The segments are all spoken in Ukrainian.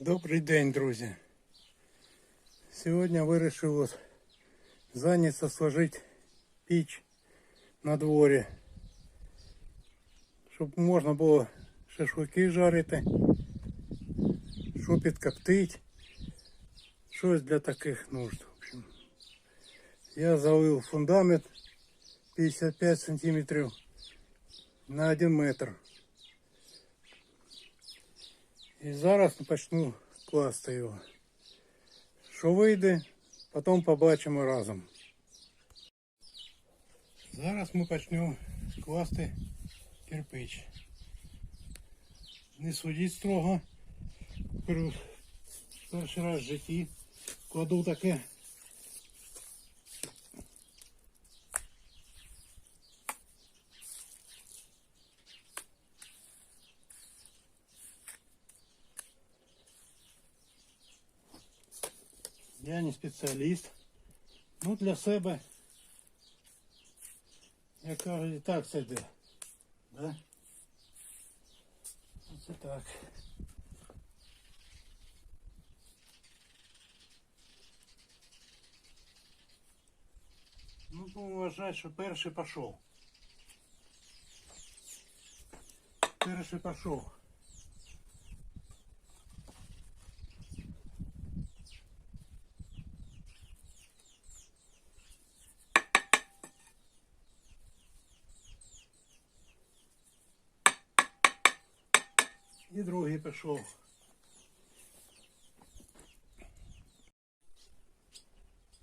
Добрий день, друзі. Сьогодні вирішив от зайнятися сложити піч на дворі, щоб можна було шашлики жарити, що підкоптити, щось для таких нужд. В общем. Я залив фундамент 55 сантиметрів на 1 метр. І зараз почну класти його. Що вийде, потім побачимо разом. Зараз ми почнемо класти кирпич. Не судіть строго. Перший раз в житті кладу таке. Я не спеціаліст. Ну для себе, я кажу, і так сиде. Да? Оце так. Ну, будемо вважати, що перший пішов. Перший пішов. І другий пішов.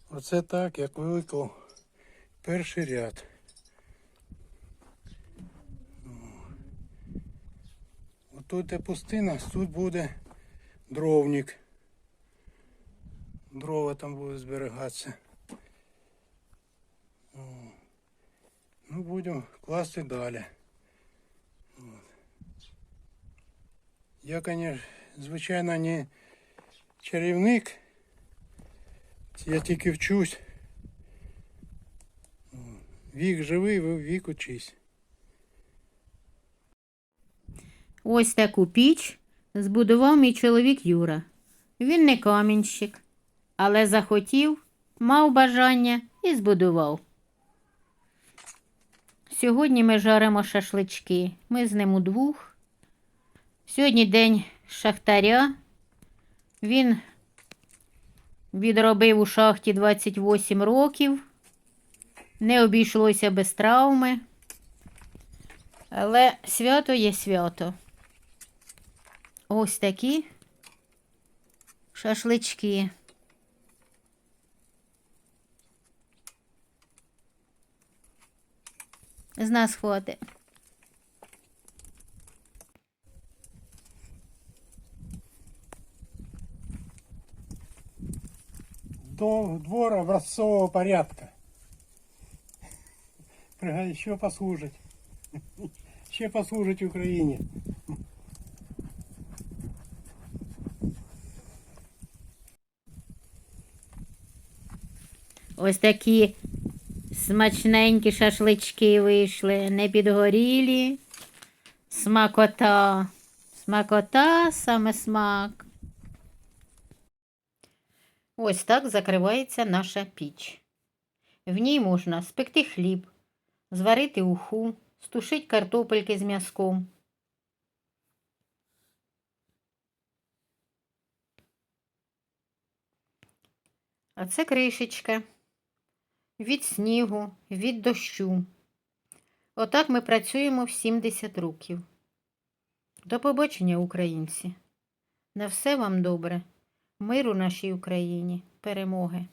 Оце так, як виклав перший ряд. Отут де пустина, тут буде дровник. Дрова там будуть зберігатися. Ну, будемо класти далі. Я, конечно, звичайно, не чарівник. Я тільки вчусь. Вік живий, вік учись. Ось таку піч збудував мій чоловік Юра. Він не камінщик, але захотів, мав бажання і збудував. Сьогодні ми жаримо шашлички. Ми з ним удвох. Сьогодні день шахтаря. Він відробив у шахті 28 років. Не обійшлося без травми. Але свято є свято. Ось такі шашлички. З нас хватить. До двора образцового порядка. Еще послужить. Ще послужить Україні. Ось такі смачненькі шашлички вийшли, не підгорілі. Смакота. Смакота, саме смак. Ось так закривається наша піч. В ній можна спекти хліб, зварити уху, стушити картопельки з м'язком. А це кришечка від снігу, від дощу. Отак ми працюємо в 70 років. До побачення, українці. На все вам добре. Миру нашій Україні, перемоги.